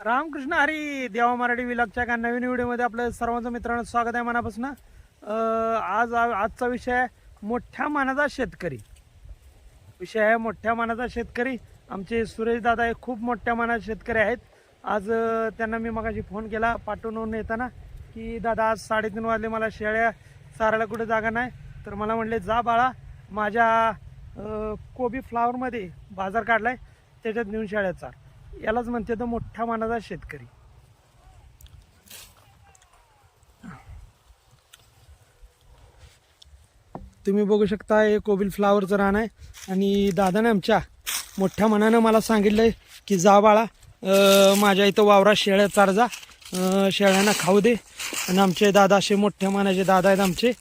रामकृष्ण हरी देवा मराठी विलागच्या एका नवीन व्हिडिओमध्ये आपलं सर्वांचं मित्रांनो स्वागत आहे मनापासून. आज आजचा विषय आहे मोठ्या मानाचा शेतकरी. विषय आहे मोठ्या मानाचा शेतकरी. आमचे सुरेश दादा हे खूप मोठ्या मानाचे शेतकरी आहेत. आज त्यांना मी मगाशी फोन केला पाठवून येताना की दादा आज साडेतीन वाजले मला शेळ्या चारायला कुठे जागा नाही. तर मला म्हणले जा बाळा माझ्या कोबी फ्लावरमध्ये बाजार काढला आहे त्याच्यात नेऊन शेळ्या चार. यालाच म्हणते तर मोठ्या मानाचा शेतकरी. तुम्ही बघू शकता हे कोबिल फ्लावरचं रान आहे. आणि दादाने आमच्या मोठ्या मनानं मला सांगितलंय की जा बाळा माझ्या इथं वावरात शेळ्या चार जा शेळ्यांना खाऊ दे. आणि आमचे दादा असे मोठ्या मानाचे दादा आहेत आमचे.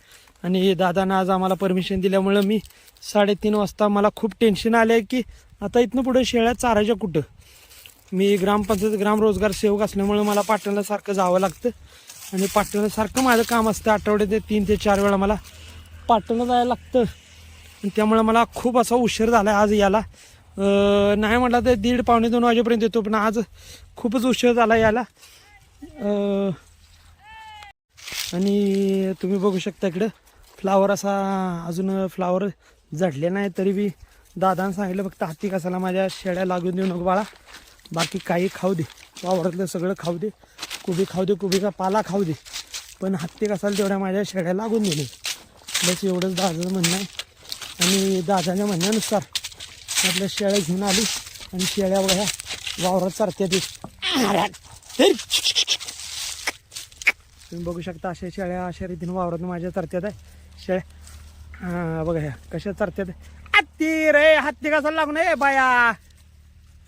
आणि दादानं आज आम्हाला परमिशन दिल्यामुळं मी साडेतीन वाजता मला खूप टेन्शन आलं आहे की आता इथनं पुढे शेळ्या चारायच्या कुठं? मी ग्रामपंचायत ग्रामरोजगार सेवक असल्यामुळे मला पाटणला सारखं जावं लागतं. आणि पाटणला सारखं माझं काम असतं आठवड्यात तीन ते चार वेळा मला पाटणला जायला लागतं. आणि त्यामुळे मला खूप असा उशीर झाला आहे आज याला. नाही म्हटलं तर दीड पावणे दोन वाजेपर्यंत येतो पण आज खूपच उशीर झाला याला. आणि तुम्ही बघू शकता इकडं फ्लावर असा अजून फ्लावर झडले नाही तरी बी दादानं सांगितलं फक्त हाती कसाला माझ्या शेळ्या लागून देऊ नको बाळा. बाकी काही खाऊ दे. वावरातलं सगळं खाऊ दे. कुबी खाऊ दे कुबीचा पाला खाऊ दे. पण हत्ती कसाल तेवढ्या माझ्या शेळ्या लागून दिले बस एवढंच दादाचं म्हणणं आहे. आणि दादाच्या म्हणण्यानुसार आपल्या शेळ्या घेऊन आली आणि शेळ्या बघा वावरात चारत्या ते तुम्ही बघू शकता अशा शेळ्या अशा रीतीने वावरात माझ्या चरत्यात आहे. शेळ्या बघा ह्या कशा चरत्यात हत्ती रे हत्ती कसा लागून नये बाया.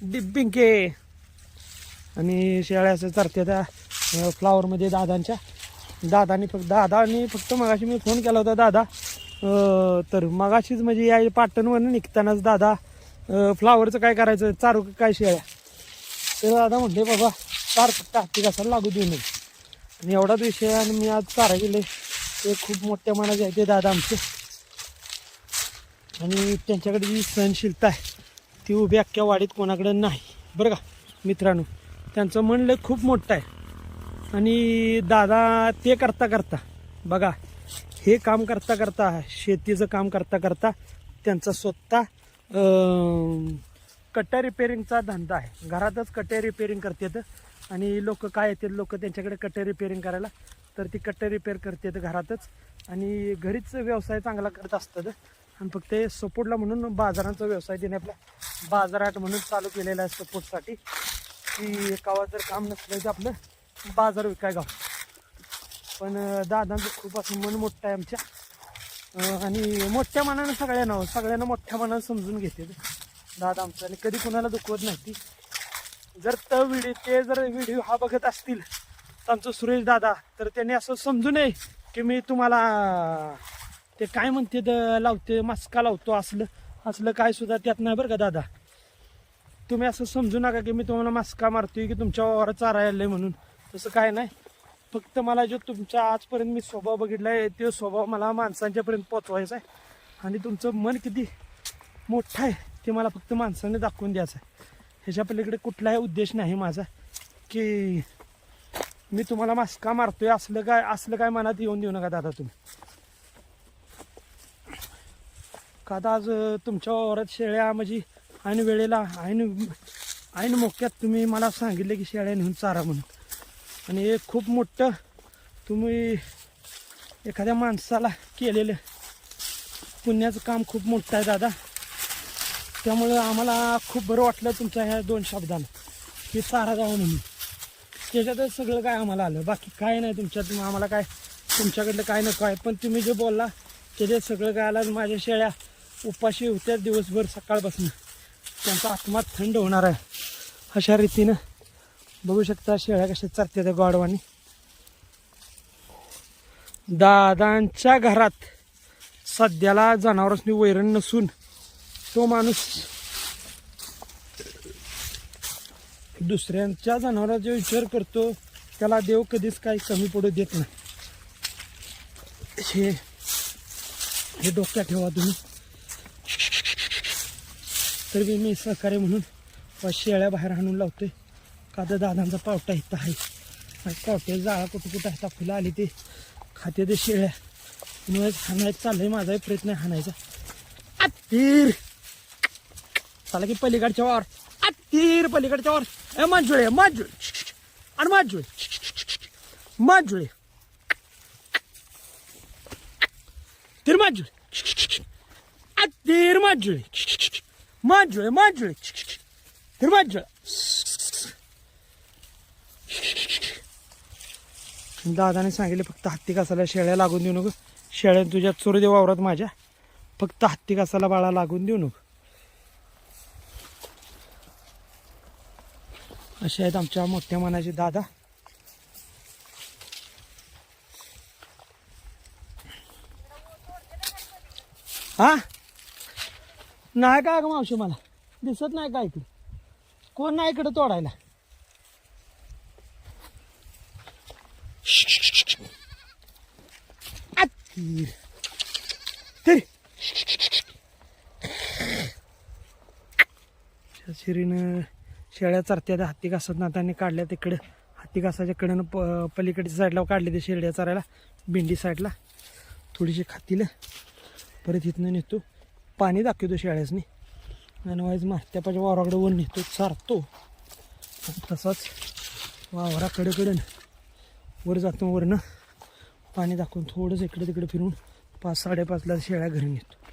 डिब्बिंके. आणि शेळ्या असं चरत्या त्या फ्लावरमध्ये दादांच्या. दादानी फक्त दादानी फक्त मगाशी मी फोन केला होता दादा. तर मगाशीच म्हणजे या पाटणवरून निघतानाच दादा फ्लावरचं काय करायचं चारू काय शेळ्या? तर दादा म्हणले बाबा चार फक्त कसायला लागू देऊ नये. आणि एवढाच विषय आणि मी आज चारा गेले ते खूप मोठ्या मनाचे आहे ते दादा आमचे. आणि त्यांच्याकडे जी सहनशीलता आहे ती उभी अख्ख्या वाडीत कोणाकडे नाही. बरं का? मित्रांनो त्यांचं म्हणलं खूप मोठं आहे. आणि दादा ते करता करता बघा हे काम करता करता शेतीचं काम करता करता त्यांचा स्वतः कट्ट्या कट्टा रिपेअरिंगचा धंदा आहे. घरातच कट्टे रिपेअरिंग करतात. आणि लोक काय येतात? लोक त्यांच्याकडे कट्टे रिपेअरिंग करायला. तर ती कट्टे रिपेअर करतात घरातच. आणि घरीच व्यवसाय चांगला करत असतात. आणि फक्त सपोर्टला म्हणून बाजारांचा व्यवसाय त्याने आपल्या बाजारात म्हणून चालू केलेला आहे सपोर्टसाठी की एकावर जर काम नसलं तर आपलं बाजार विकाय गाव पण दादांचं खूप असं मन मोठं आहे आमच्या. आणि मोठ्या मनानं सगळ्यांना हो, सगळ्यांना मोठ्या मनानं समजून घेते दादा आमचं आणि कधी कुणाला दुखवत नाही ती. जर तर व्हिडिओ ते जर व्हिडिओ हा बघत असतील तर आमचं सुरेश दादा तर त्यांनी असं समजू नये की मी तुम्हाला ते काय म्हणते लावते मास्का लावतो असलं असलं काय सुद्धा त्यात नाही बरं का दादा. तुम्ही असं समजू नका की मी तुम्हाला मास्का मारतोय की तुमच्या वावरात चारायला म्हणून. तसं काय नाही. फक्त मला जो तुमचा आजपर्यंत मी स्वभाव बघितला आहे तो स्वभाव मला माणसांच्यापर्यंत पोचवायचा आहे. आणि तुमचं मन किती मोठं आहे ते मला फक्त माणसाने दाखवून द्यायचं आहे. ह्याच्या पलीकडे कुठलाही उद्देश नाही माझा की मी तुम्हाला मास्का मारतोय असलं काय असलं काय मनात येऊन देऊ नका दादा तुम्ही. का आज तुमच्या वावरात शेळ्या म्हणजे ऐन वेळेला ऐन ऐन मोक्यात तुम्ही मला सांगितले की शेळ्या नेऊन चारा म्हणून. आणि हे खूप मोठं तुम्ही एखाद्या माणसाला केलेलं पुण्याचं काम खूप मोठं आहे दादा. त्यामुळं आम्हाला खूप बरं वाटलं तुमच्या ह्या दोन शब्दानं. की चारा जावं म्हणून. त्याच्यातच सगळं काय आम्हाला आलं. बाकी काय नाही तुमच्यात आम्हाला काय तुमच्याकडलं काय नको आहे. पण तुम्ही जे बोलला त्याच्यात सगळं काय आलं माझ्या शेळ्या उपाशी होत्या दिवसभर सकाळपासून. त्यांचा आत्मा थंड होणार आहे. अशा रीतीनं बघू शकता शेळ्या कशा चालते त्या गोडवानी. दादांच्या घरात सध्याला जनावरांनी वैरण नसून तो माणूस दुसऱ्यांच्या जनावरांचा विचार करतो त्याला देव कधीच काही कमी पडू देत नाही. हे हे डोक्यात ठेवा तुम्ही. तर मी सहकार्य म्हणून शेळ्या बाहेर आणून लावतोय. का तर दादांचा पावटा इथं आहे. आणि पावट्याला जाळा कुठं कुठं आहे? फुलं आली ते. खाते ते शेळ्या. म्हणून हाणायचं चाललंय. माझाही प्रयत्न आहे हाणायचा. अत्तीर चला की पलीकडच्या वर अत्तीर पलीकडच्या वर ए मांजुळे मांजुळे. आणि मांजुळे मांजुळे तिर मांजुळे अत्तीर मांजुळे Maggiore, maggiore. Per maggiore. दादाने सांगितले फक्त हत्ती कासाला शेळ्या लागून देऊ नको. शेळ्या तुझ्या चोरी देऊ वावरात माझ्या. फक्त हत्ती कासाला बाळा लागून देऊ नको. असे आहेत आमच्या मोठ्या मनाचे दादा. हा? नाही का अगं मावशी मला? दिसत नाही का इकडे? कोण नाही इकडे तोडायला? तरी शिरीनं शेळ्या चरत्या त्या हत्ती घासत ना त्यांनी काढल्या तिकडं. हत्ती घासाच्या कडेनं प पलीकडच्या साईडला काढले ते शेळ्या चरायला भेंडी साईडला. थोडीशी खातील. परत इथनं नेतो. पाणी दाखवतो शेळ्यासनी आणि वाईज मास्त्यापाच्या वावराकडे वर नेतो सारतो तसाच वावराकडेकडं वर जातो वरनं. पाणी दाखवून थोडंसं इकडे तिकडे फिरून पाच साडेपाचला शेळ्या घरी नेतो